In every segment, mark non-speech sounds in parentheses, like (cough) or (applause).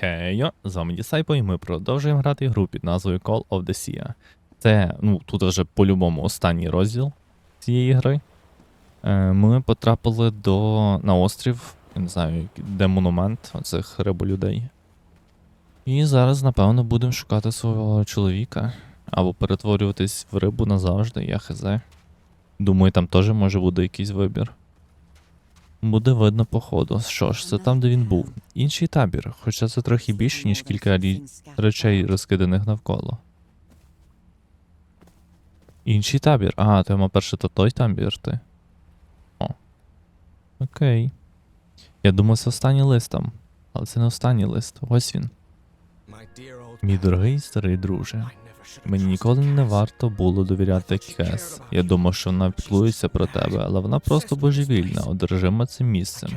Хейо, з вами Дісайпо, і ми продовжуємо грати гру під назвою Call of the Sea. Це, ну, тут вже по-любому останній розділ цієї гри. Е, ми потрапили до, на острів, я не знаю, де монумент оцих риболюдей. І зараз, напевно, будемо шукати свого чоловіка. Або перетворюватись в рибу назавжди, я хз. Думаю, там теж може буде якийсь вибір. Буде видно по ходу. Що ж, це там, де він був. Інший табір, хоча це трохи більше, ніж кілька речей, розкиданих навколо. Інший табір. Ага, то йому перше то той табір ти. О. Окей. Я думав, це останній лист там. Але це не останній лист. Ось він. Мій дорогий старий друже. Мені ніколи не варто було довіряти Кес. Я думав, що вона піклується про тебе, але вона просто божевільна, одержима цим місцем.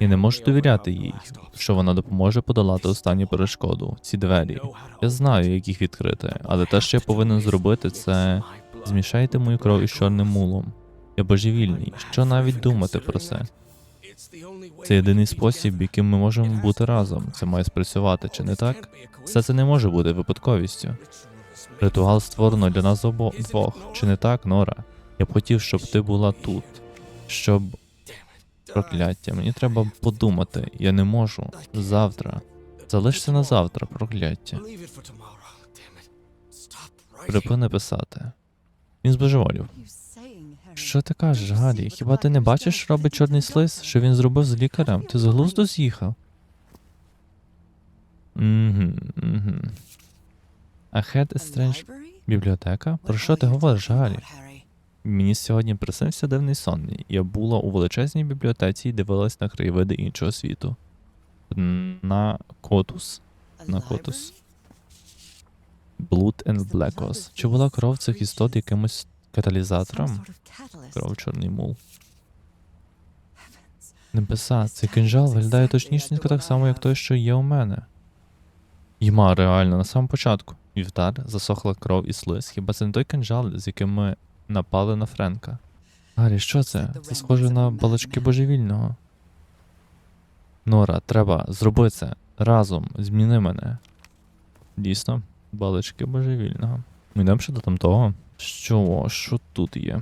Я не можу довіряти їй, що вона допоможе подолати останню перешкоду, ці двері. Я знаю, як їх відкрити, але те, що я повинен зробити, це змішайте мою кров із чорним мулом. Я божевільний. Що навіть думати про це? Це єдиний спосіб, яким ми можемо бути разом. Це має спрацювати, чи не так? Все це не може бути випадковістю. Ритуал створено для нас обо двох. Чи не так, Нора? Я б хотів, щоб ти була тут. Щоб. Прокляття. Мені треба подумати. Я не можу. Завтра. Залишся на завтра, прокляття. Припини писати. Він збожеволів. Що ти кажеш, Галі? Хіба ти не бачиш, що робить чорний слиз, що він зробив з лікарем? Ти з глузду з'їхав? Угу, угу. А Head is Strange бібліотека? Про що ти говориш, Галі? Мені сьогодні приснився дивний сон. Я була у величезній бібліотеці і дивилась на краєвиди іншого світу. На Котус. На Котус. Blood and Blackos. Чи була кров цих істот якимось каталізатором? Кров чорний мул. Небеса, цей кинжал виглядає точнісінько так само, як той, що є у мене. Йма, реально, на самому початку. Вівтар, засохла кров і слиз. Хіба це не той кинжал, з яким ми напали на Френка? Гаррі, що це? Це схоже на балачки божевільного. Нора, треба, зроби це. Разом, зміни мене. Дійсно, балачки божевільного. Ми йдемо ще до там того. Що, що тут є?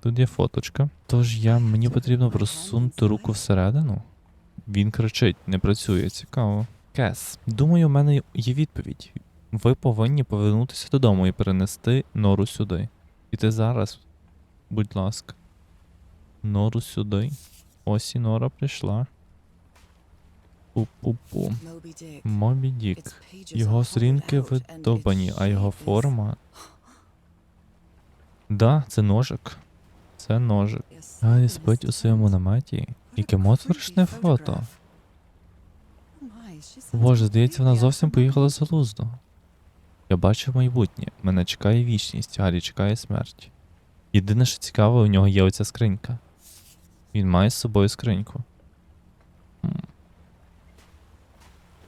Тут є фоточка. Тож я мені потрібно просунути руку всередину. Він кричить, не працює, цікаво. Кес, думаю, у мене є відповідь. Ви повинні повернутися додому і перенести нору сюди. І ти зараз, будь ласка. Нору сюди. Ось і нора прийшла. Пу-пу-пу. Мобі Дік. Його сторінки видовбані, а його форма. Да, це ножик. Це ножик. Гаррі спить у своєму наметі. Яке моторошне фото. Боже, здається, вона зовсім поїхала з глузду. Я бачив майбутнє. Мене чекає вічність, Гаррі чекає смерть. Єдине, що цікаве, у нього є оця скринька. Він має з собою скриньку.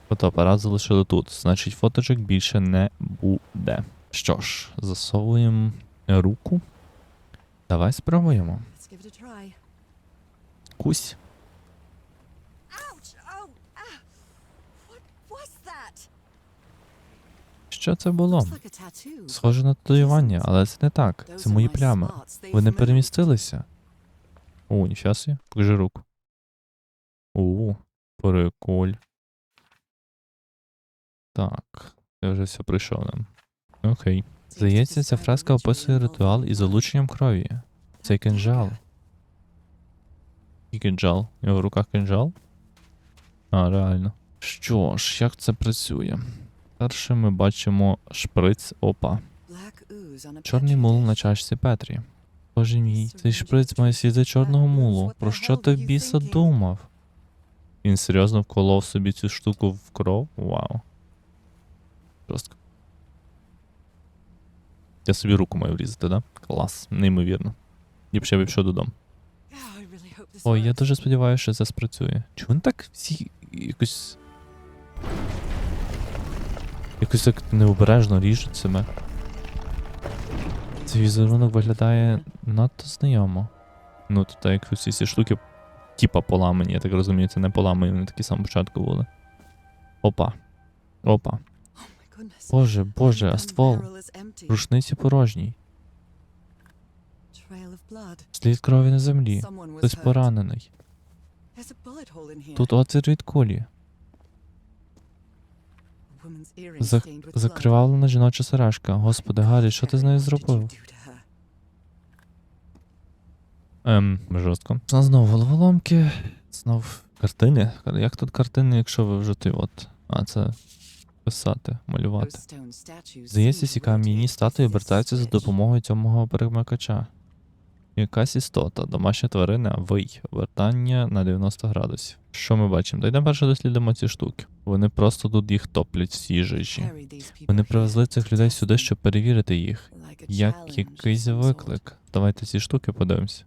Фотоапарат залишили тут, значить фоточок більше не буде. Що ж, засовуємо руку. Давай спробуємо. Кусь. Що це було? Схоже на татуювання, але це не так. Це мої плями. Вони перемістилися. О, ніфіга собі. Покажи руку. О, приколь. Так, я вже все прийшов нам. Окей. Здається, ця фреска описує ритуал із залученням крові. Це кинжал. І кинжал. У нього в руках кинжал? А, реально. Що ж, як це працює? Перше ми бачимо шприц опа. Чорний мул на чашці Петрі. Боже мій, цей шприц має сліди чорного мулу. Про що ти біса думав? Він серйозно вколов собі цю штуку в кров? Вау. Жорстко. Я собі руку маю врізати, да? Клас, неймовірно. Ліпше я б пішов додому. Ой, я дуже сподіваюся, що це спрацює. Чому вони так всі якось. Якось так необережно ріжуть себе. Цей візерунок виглядає надто знайомо. Ну, тут як всі ці штуки, типа поламані, я так розумію, це не поламані, вони такі самого початку були. Опа. Опа. Боже, боже, а ствол. barrel is empty. Рушниці порожній. Слід крові на землі. Хтось поранений. Тут отвір від кулі. Зак-. Закривавлена жіноча сережка. Господи, Гаррі, що ти з нею зробив? Ем, жорстко. Знов головоломки, знов картини. Як тут картини, якщо ви вже ти от. А, це писати, малювати. Здається, ці кам'яні статуї обертаються за допомогою цього перемикача. Якась істота, домашня тварина, вий, обертання на 90 градусів. Що ми бачимо? Та йдемо перше дослідимо ці штуки. Вони просто тут їх топлять всі жижі. Вони привезли цих людей сюди, щоб перевірити їх. Як якийсь виклик. Давайте ці штуки подивимося.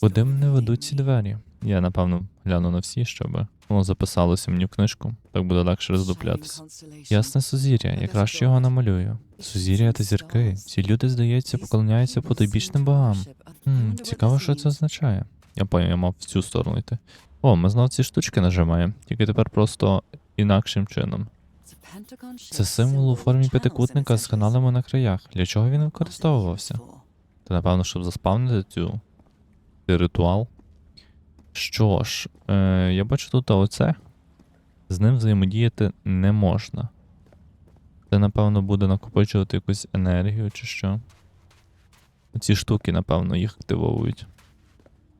Куди мене ведуть ці двері? Я напевно гляну на всі, щоб воно записалося мені в книжку. Так буде легше роздуплятися. Ясне сузір'я, я краще його намалюю. Сузір'я та зірки. Ці люди, здається, поклоняються потойбічним богам. Хм, цікаво, що це означає. Я поняв, я мав в цю сторону йти. О, ми знов ці штучки нажимаємо, тільки тепер просто інакшим чином. Це символ у формі п'ятикутника з каналами на краях. Для чого він використовувався? Та напевно, щоб заспавнити цю цей ритуал. Що ж, е, я бачу тут оце. З ним взаємодіяти не можна. Це, напевно, буде накопичувати якусь енергію чи що. Ці штуки, напевно, їх активовують.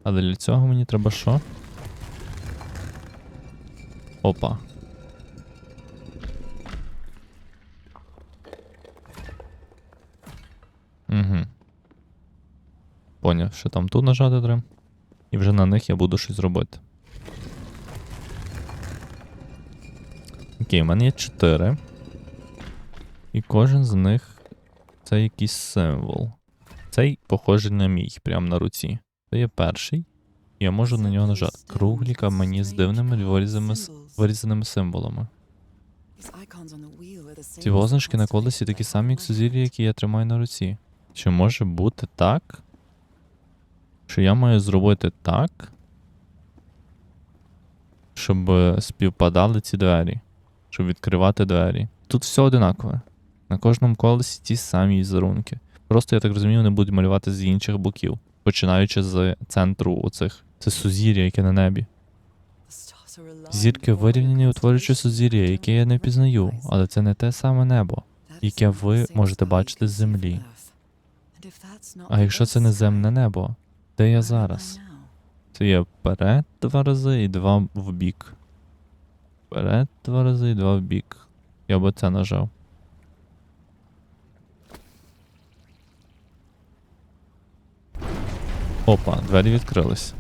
Але для цього мені треба що? Опа. Угу. Поняв, що там тут нажати треба. І вже на них я буду щось робити. Окей, у мене є 4. І кожен з них це якийсь символ. Цей похожий на мій, прямо на руці. Це є перший. Я можу на нього нажати. Круглі камені з дивними вирізаними, с- вирізаними символами. Ці позначки на колесі такі самі, як сузір'я, які я тримаю на руці. Чи може бути так? Що я маю зробити так? Щоб співпадали ці двері. Щоб відкривати двері. Тут все одинакове. На кожному колесі ті самі візерунки. Просто, я так розумію, вони будуть малювати з інших боків, починаючи з центру оцих. Це сузір'я, яке на небі. The stars are aligned Зірки вирівняні, утворюючи сузір'я, яке я не recognize. але це не те саме небо. Яке ви можете бачити з землі. А якщо це не земне небо, де я зараз? Це є вперед два рази і два в бік. Вперед два рази і два в бік. Я би це нажав. Опа, двері відкрились.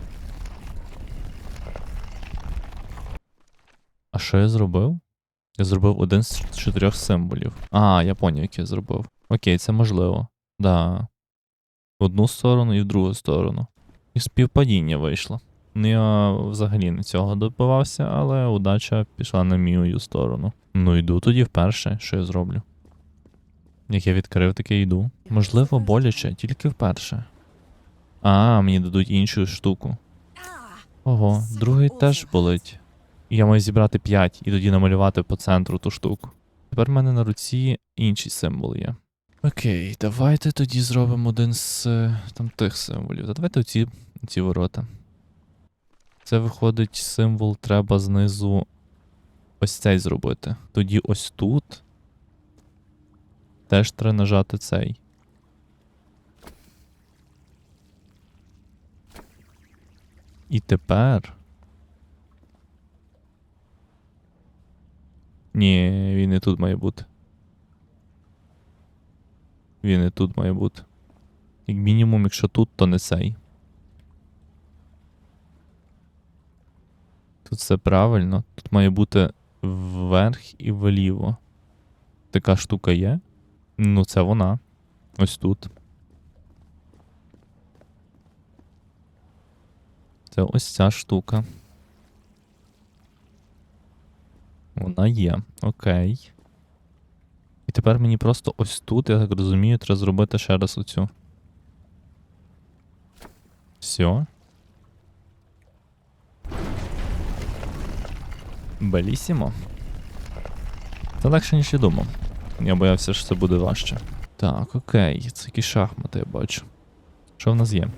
Що я зробив? Я зробив один з чотирьох символів. А, я поняв, який я зробив. Окей, це можливо. Да. В одну сторону і в другу сторону. І співпадіння вийшло. Ну, я взагалі не цього добивався, але удача пішла на мою сторону. Ну йду тоді вперше, що я зроблю. Як я відкрив, таке йду. Можливо, боляче, тільки вперше. А, мені дадуть іншу штуку. Ого, другий теж болить. І я маю зібрати 5 і тоді намалювати по центру ту штуку. Тепер в мене на руці інший символ є. Окей, давайте тоді зробимо один з е, там тих символів. Та давайте оці, ці ворота. Це виходить символ, треба знизу ось цей зробити. Тоді ось тут. Теж треба нажати цей. І тепер. Ні, він і тут має бути. Він і тут має бути. Як мінімум, якщо тут, то не цей. Тут все правильно. Тут має бути вверх і вліво. Така штука є. Ну, це вона. Ось тут. Це ось ця штука. Вона є. Окей. І тепер мені просто ось тут, я так розумію, треба зробити ще раз оцю. Все. Белісімо. Це легше, ніж я думав. Я боявся, що це буде важче. Так, окей, це якісь шахмати, я бачу. Що в нас є?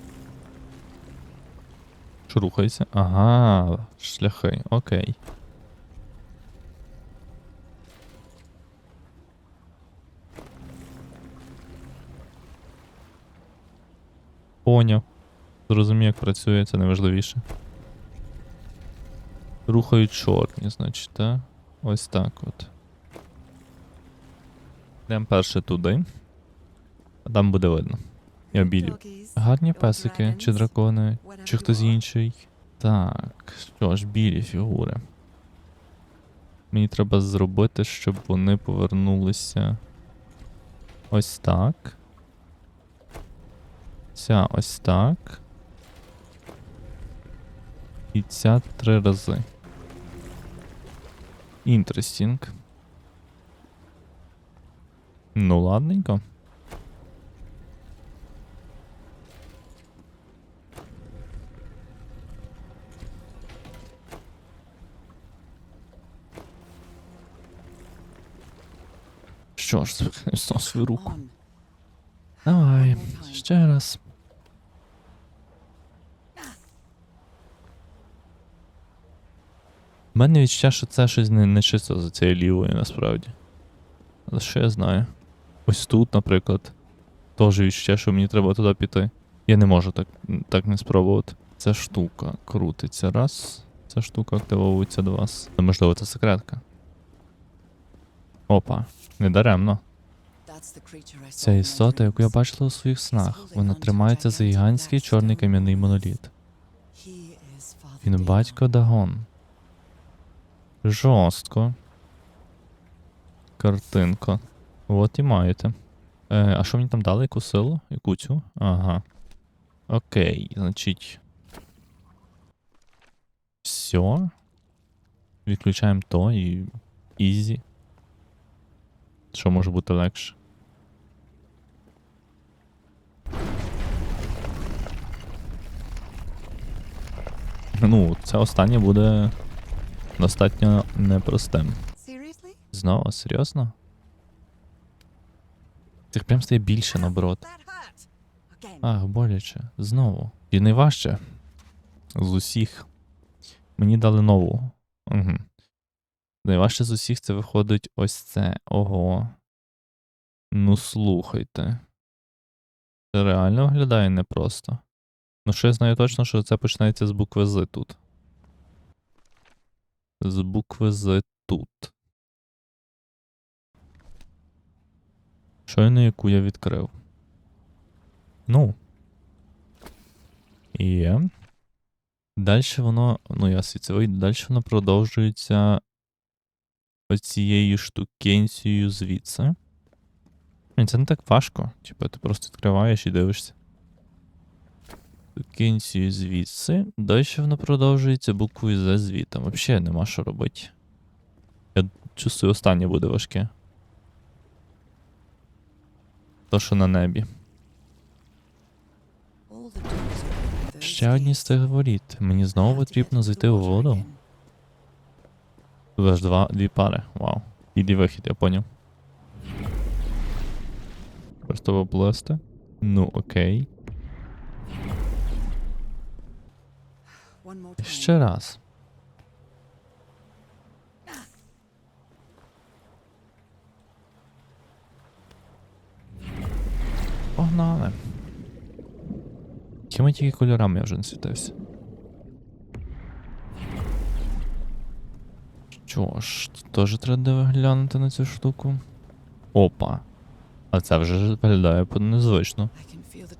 Що рухається? Ага, шляхи, окей. Поняв. Зрозумів, як працює, це найважливіше. Рухають чорні, значить, так? Ось так от. Йдемо перше туди. А там буде видно. Я білі. Гарні песики, чи дракони, чи хтось інший. Так, що ж, білі фігури. Мені треба зробити, щоб вони повернулися. Ось так. Ця ось так. І ця три рази. Інтерестінг. Ну, ладненько. Що ж, (laughs) свою руку. Давай, ще раз. У мене відчуття, що це щось не, не чисто за цією лівою насправді. Але що я знаю. Ось тут, наприклад, теж відчуття, що мені треба туди піти. Я не можу так, так не спробувати. Ця штука крутиться раз. Ця штука активовується два. Ну, Можливо, це секретка. Опа, не даремно. That's the creature I saw Ця істота, яку я бачила у своїх снах, вона тримається за гігантський чорний кам'яний моноліт. Він батько Дагон. Жорстко. Картинка. От і маєте. Е, а що мені там дали? Яку силу? Яку цю? Ага. Окей, значить. Все. Відключаємо то і. Ізі. Що може бути легше? Ну, це останнє буде достатньо непростим. Знову, серйозно? Цих прям стає більше наоборот. Ах, боляче. Знову. І найважче. З усіх. Мені дали нову. Угу. Найважче з усіх це виходить ось це. Ого. Ну слухайте. Це реально виглядає непросто. Ну, що я знаю точно, що це починається з букви З тут. З букви З тут. Щойно яку я відкрив. Ну. Є. Далі воно. Ну, я свіце вийду. Далі воно продовжується оцією штукенцією звідси. Це не так важко. Типа, ти просто відкриваєш і дивишся. Штукенцією звідси. Далі воно продовжується буквою З звітом. Взагалі нема що робити. Я чувствую, останнє буде важке. То, що на небі. Ще одні з. Мені знову потрібно зайти у воду. Тут аж два, дві пари. Вау. Іди вихід, я поняв. Просто поплисти. Ну, окей. Ще раз. Погнали. Якими тільки кольорами я вже не світився. Що ж, теж треба глянути на цю штуку. Опа. А це вже виглядає незвично.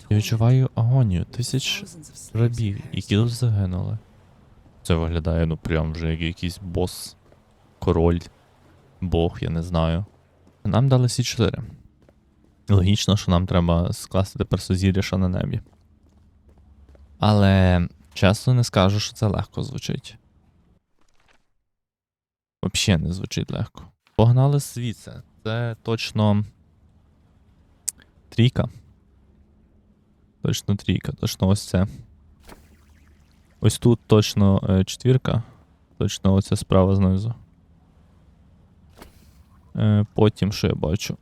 Я відчуваю агонію тисяч рабів, які тут загинули. Це виглядає, ну прям вже як якийсь бос, король, бог, я не знаю. Нам дали сі 4. Логічно, що нам треба скласти тепер сузір'я, на небі. Але чесно не скажу, що це легко звучить. Взагалі не звучить легко. Погнали звідси. Це точно. Трійка. Точно трійка, точно ось це. Ось тут точно е, четвірка. Точно оця справа знизу. Е, потім що я бачу?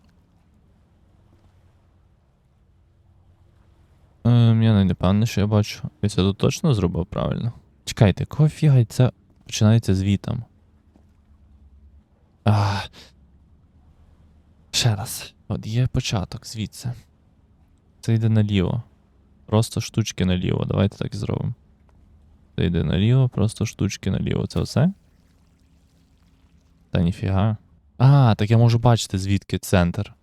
Е, я не певний, що я бачу. Я це тут точно зробив правильно. Чекайте, кого фіга це починається звітом? А. Ще раз. От є початок звідси. Це йде наліво. Просто штучки наліво. Давайте так і зробимо. Це йде наліво, просто штучки наліво. Це все? Та ніфіга. А, так я можу бачити, звідки центр.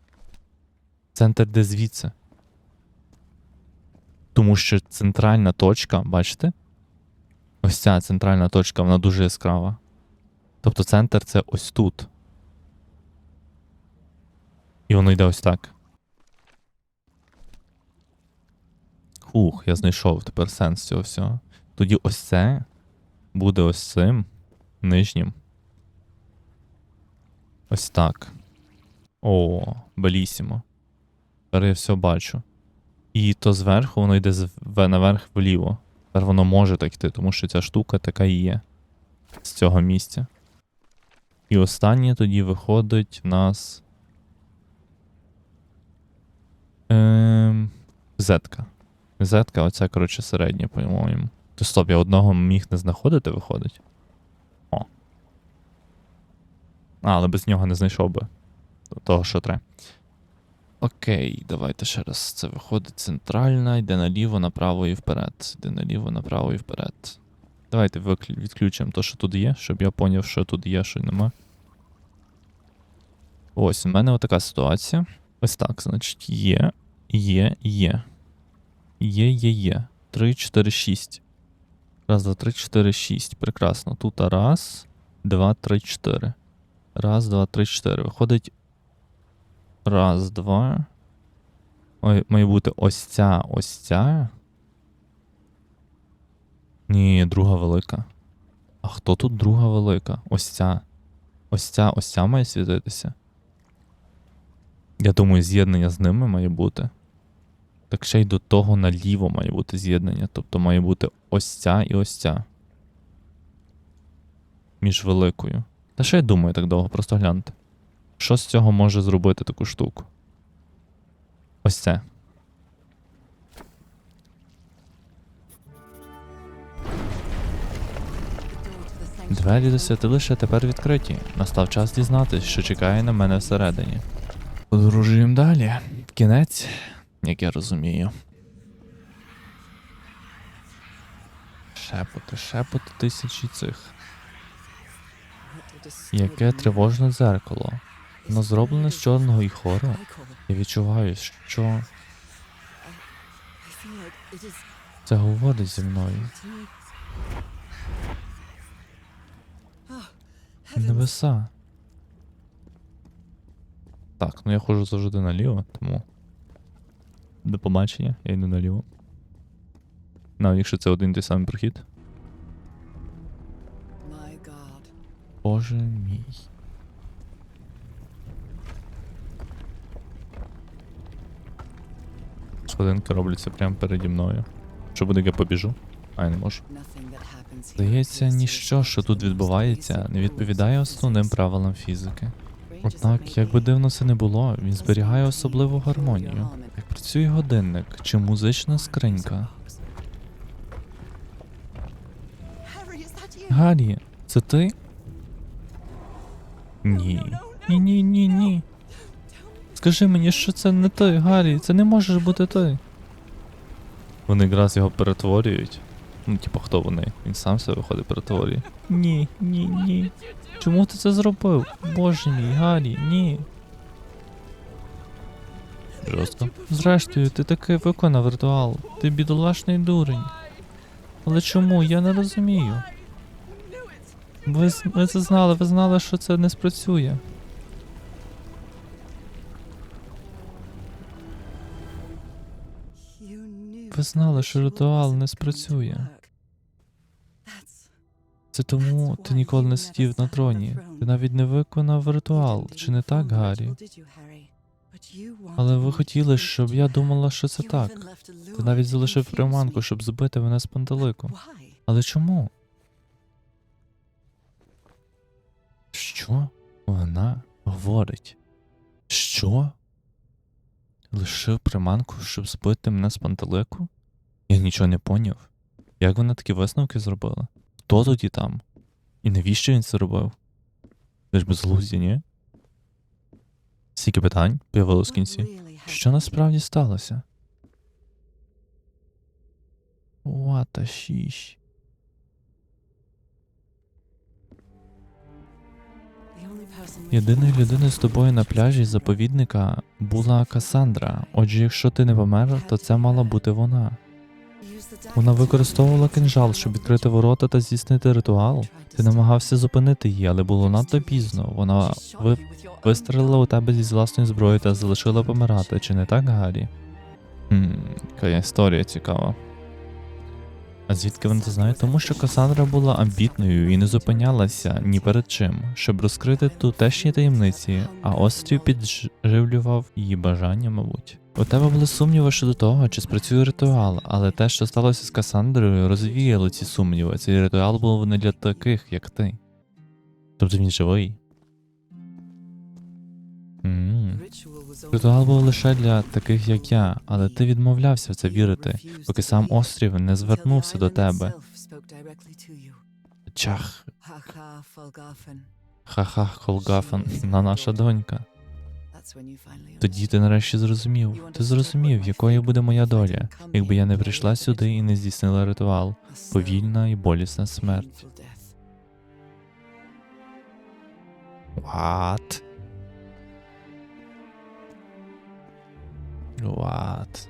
Центр де звідси. Тому що центральна точка, бачите? Ось ця центральна точка, вона дуже яскрава. Тобто центр це ось тут. І воно йде ось так. Хух, я знайшов тепер сенс цього всього. Тоді ось це буде ось цим нижнім. Ось так. О, белісімо. Тепер я все бачу. І то зверху воно йде наверх вліво. Тепер воно може так йти, тому що ця штука така і є. З цього місця. І останнє тоді виходить в нас. Ем, зетка. Зетка, оця, коротше, середня, по-моєму. То стоп, я одного міг не знаходити, виходить. О. А, але без нього не знайшов би того, що треба. Окей, давайте ще раз. Це виходить центральна, йде наліво, направо і вперед. Йде наліво, направо і вперед. Давайте відключимо те, що тут є, щоб я поняв, що тут є, що нема. Ось, у мене отака ситуація. Ось так, значить, є, є, є. Є, є, є. 3, 4, 6. Раз, два, три, чотири, шість. Прекрасно. Тут раз, два, три, чотири. Раз, два, три, чотири. Виходить. Раз, два. Ой, має бути ось ця, ось ця. Ні, друга велика. А хто тут друга велика? Ось ця. Ось ця, ось ця має світитися. Я думаю, з'єднання з ними має бути. Так ще й до того наліво має бути з'єднання. Тобто має бути ось ця і ось ця. Між великою. Та що я думаю так довго, просто гляньте. Що з цього може зробити таку штуку? Ось це. Двері до святилища тепер відкриті. Настав час дізнатись, що чекає на мене всередині. Подорожуємо далі. Кінець, як я розумію. Шепоти, шепоти тисячі цих. Яке тривожне дзеркало. Воно зроблене з чорного і хору. Я відчуваю, що це говорить зі мною. Небеса. Так, ну я ходжу завжди наліво, тому. До побачення, я йду наліво. Навіть якщо це один той самий прохід. Боже мій. Сходинки робляться прямо переді мною. Що буде, я побіжу? А я не можу. Здається, ніщо, що тут відбувається, не відповідає основним правилам фізики. Однак, як би дивно це не було, він зберігає особливу гармонію. Як працює годинник чи музична скринька. Гаррі, це ти? Ні. Ні, ні, ні, ні. Скажи мені, що це не ти, Гаррі, це не може бути ти. Вони якраз його перетворюють. Ну, типу, хто вони? Він сам себе виходить перетворює. Ні, ні, ні. Чому ти це зробив? Боже мій, Гаррі, ні. Жорстко. Зрештою, ти таки виконав ритуал. Ти бідолашний дурень. Але чому? Я не розумію. Ви, ви це знали, ви знали, що це не спрацює. Ви знали, що ритуал не спрацює. Це тому ти ніколи не сидів на троні. Ти навіть не виконав ритуал, чи не так, Гаррі? Але ви хотіли, щоб я думала, що це так. Ти навіть залишив приманку, щоб збити мене з пантелику. Але чому? Що? Вона? Говорить. Що? Лишив приманку, щоб збити мене з пантелику? Я нічого не поняв. Як вона такі висновки зробила? Хто тоді там? І навіщо він це робив? Ви ж безглузді, ні? Стільки питань появилось в кінці. Що насправді сталося? What the with Єдиною людиною з тобою на пляжі заповідника була Касандра. Отже, якщо ти не помер, то це мала бути вона. Вона використовувала кинжал, щоб відкрити ворота та здійснити ритуал. Ти намагався зупинити її, але було надто пізно. Вона ви... вистрелила у тебе зі власної зброї та залишила помирати, чи не так, Гаррі? Хм, яка історія цікава. А звідки вони це знають? Тому що Касандра була амбітною і не зупинялася ні перед чим, щоб розкрити тутешні таємниці, а острів підживлював її бажання, мабуть. У тебе були сумніви щодо того, чи спрацює ритуал, але те, що сталося з Касандрою, розвіяло ці сумніви. Цей ритуал був не для таких, як ти. Тобто він живий. Was Ритуал був лише для таких, як я, але ти відмовлявся в це вірити, поки сам острів не звернувся до тебе. Чах, ха-ха, Холгафен, на наша донька. Тоді ти нарешті зрозумів. Ти зрозумів, якою буде моя доля, якби я не прийшла сюди і не здійснила ритуал. Повільна і болісна смерть. What? What?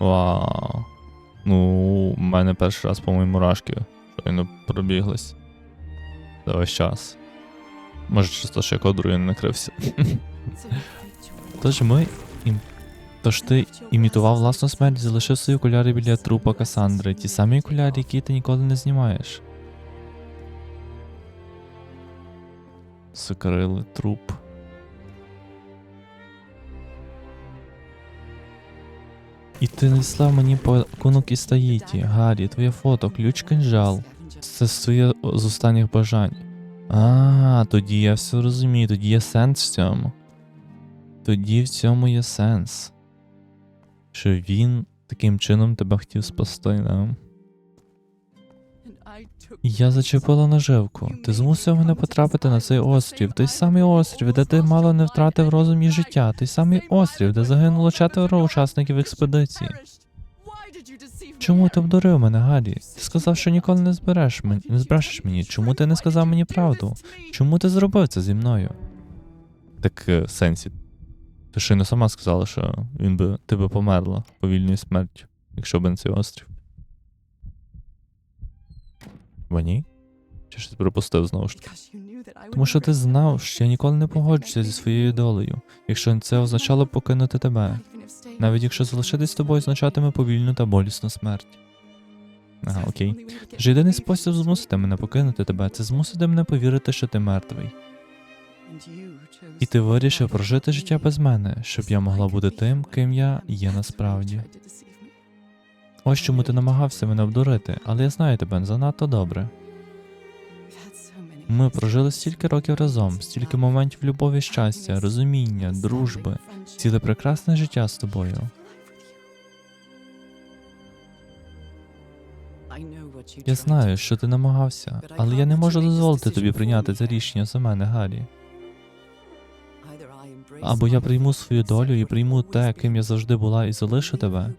Вау. Ну, у мене перший раз, по-моєму, мурашки щойно пробіглись. За весь час. Може, чисто ще кодрою не накрився. Тож ми. Ім... Тож ти імітував власну смерть, залишив свої окуляри біля трупа Касандри, ті самі окуляри, які ти ніколи не знімаєш. Закрили труп. І ти неслав мені пакунок із Таїті, Гаррі, твоє фото, ключ кинжал. Це своє з останніх бажань. А, тоді я все розумію, тоді є сенс в цьому. Тоді в цьому є сенс. Що він таким чином тебе хотів спасти, да? Я зачепила наживку. Ти змусив мене потрапити на цей острів. Той самий острів, де ти мало не втратив розум і життя. Той самий острів, де загинуло четверо учасників експедиції. Чому ти обдурив мене, Гаррі? Ти сказав, що ніколи не збереш мені, не збрешеш мені. Чому ти не сказав мені правду? Чому ти зробив це зі мною? Так е, сенсі. Ти щойно сама сказала, що він би ти би померла повільною смертю, якщо б не цей острів. Бо ні? Чи ж ти припустив знову ж таки? Тому що ти знав, що я ніколи не погоджуся зі своєю долею, якщо це означало покинути тебе, навіть якщо залишитись з тобою означатиме повільну та болісну смерть. Ага, окей. Тож єдиний спосіб змусити мене покинути тебе, це змусити мене повірити, що ти мертвий. І ти вирішив прожити життя без мене, щоб я могла бути тим, ким я є насправді. Ось чому ти намагався мене обдурити, але я знаю тебе занадто добре. Ми прожили стільки років разом, стільки моментів любові, щастя, розуміння, дружби, ціле прекрасне життя з тобою. Я знаю, що ти намагався, але я не можу дозволити тобі прийняти це рішення за мене, Гаррі. Або я прийму свою долю і прийму те, ким я завжди була, і залишу тебе,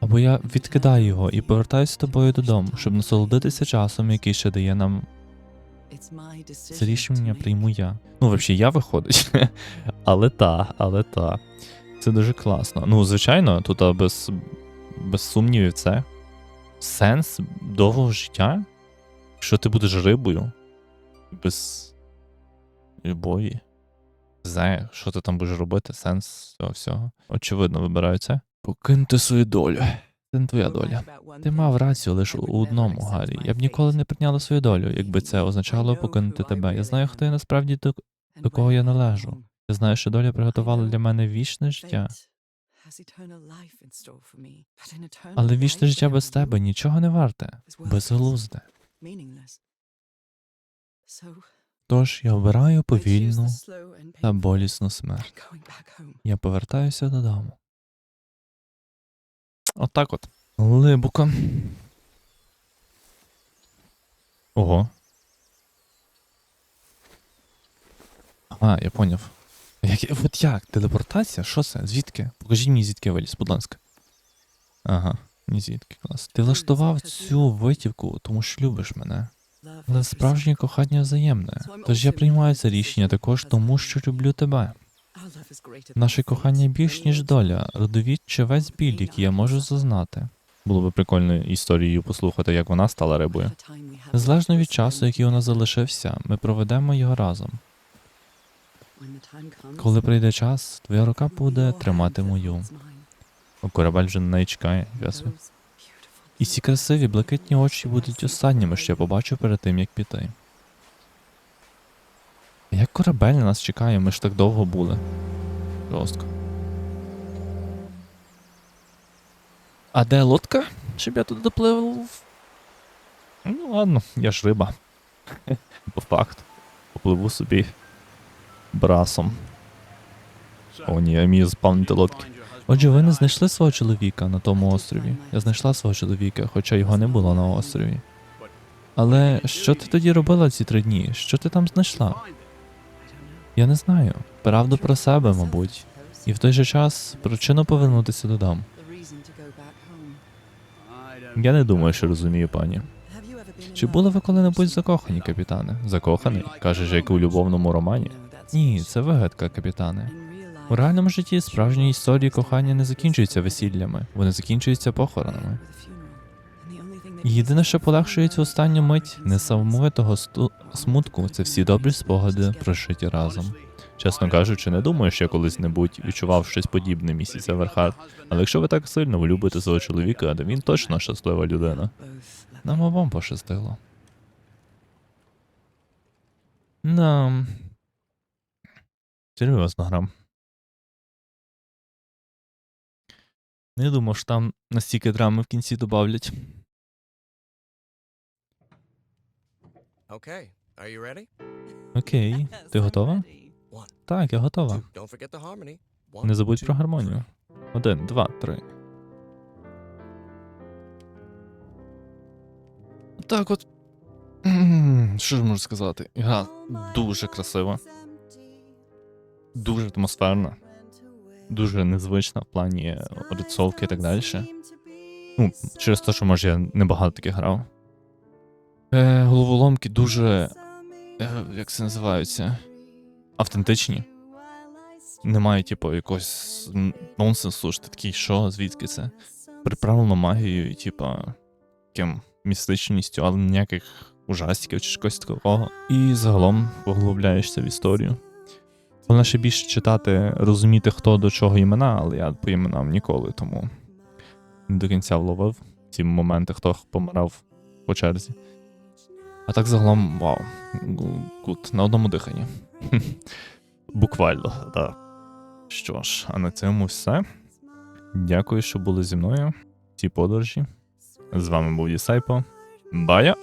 або я відкидаю його і повертаюся з тобою додому, щоб насолодитися часом, який ще дає нам це рішення прийму я. Ну, взагалі, я виходить. (laughs) але та, але та. Це дуже класно. Ну, звичайно, тут без, без сумнівів це сенс довгого життя. Якщо ти будеш рибою, без любові. Не знаю, що ти там будеш робити, сенс цього всього. Очевидно, вибираю це. Покинути свою долю. Це не твоя доля. Ти мав рацію лише у одному, Гаррі. Я б ніколи не прийняла свою долю, якби це означало покинути тебе. Я знаю, хто я насправді до, до кого я належу. Я знаю, що доля приготувала для мене вічне життя. Але вічне життя без тебе нічого не варте, безглузде. Тож я обираю повільну та болісну смерть. Я повертаюся додому. Отак от. Глибоко. Ого. Ага, я поняв. Як, от як? Телепортація? Що це? Звідки? Покажіть мені, звідки виліз, будь ласка. Ага, ні звідки, клас. Ти влаштував цю витівку, тому що любиш мене. Але справжнє кохання взаємне. Тож я приймаю це рішення також тому, що люблю тебе. Наше кохання більш ніж доля, родовід чи весь біль, який я можу зазнати. Було би прикольно історією послухати, як вона стала рибою. Незалежно від часу, який у нас залишився, ми проведемо його разом. Коли прийде час, твоя рука буде тримати мою. О, корабель вже на неї чекає. Ясно. І ці красиві блакитні очі будуть останніми, що я побачу перед тим, як піти. Як корабель на нас чекає, ми ж так довго були. Жорстко. А де лодка? Щоб я туди доплив. Ну ладно, я ж риба. По факту. Попливу собі брасом. О, ні, я вмію заповнити лодки. Отже, ви не знайшли свого чоловіка на тому острові. Я знайшла свого чоловіка, хоча його не було на острові. Але що ти тоді робила ці три дні? Що ти там знайшла? Я не знаю. Правду про себе, мабуть. І в той же час причину повернутися home. Я не думаю, що розумію, пані. Чи були ви коли-небудь закохані, капітане? Закоханий? Кажеш, як у любовному романі? Ні, це вигадка, капітане. У реальному житті справжні історії кохання не закінчуються весіллями, вони закінчуються похоронами. Єдине, що полегшує цю останню мить несамовитого смутку, це всі добрі спогади, прожиті разом. Чесно кажучи, не думаю, що я колись-небудь відчував щось подібне місяця Верхард. Але якщо ви так сильно ви любите свого чоловіка, то він точно щаслива людина. Нам обом пощастило. Нам. Серйозно грам. Не думав, що там настільки драми в кінці добавлять. Okay, are you ready? Окей, (laughs) ти готова? Так, я готова. two. Don't forget the harmony. One, Не забудь two, про гармонію. Один, два, три. Так от. (clears throat) Що ж можу сказати? Гра дуже красива, дуже атмосферна, дуже незвична в плані рисовки і так далі. Ну, через те, що може я небагато таких грав. Е, головоломки дуже. Е, як це називаються? Автентичні. Немає, типу, якогось нонсенсу, що ти такий, що, звідки це? Приправлено магією, і, типа, містичністю, але ніяких ужастиків чи чогось такого. І загалом поглубляєшся в історію. Головне ще більше читати, розуміти, хто до чого імена, але я по іменам ніколи, тому не до кінця вловив ці моменти, хто помирав по черзі. А так загалом, вау, Кут на одному диханні. Буквально, так. Що ж, а на цьому все. Дякую, що були зі мною в цій подорожі. З вами був Єсайпо. Бая!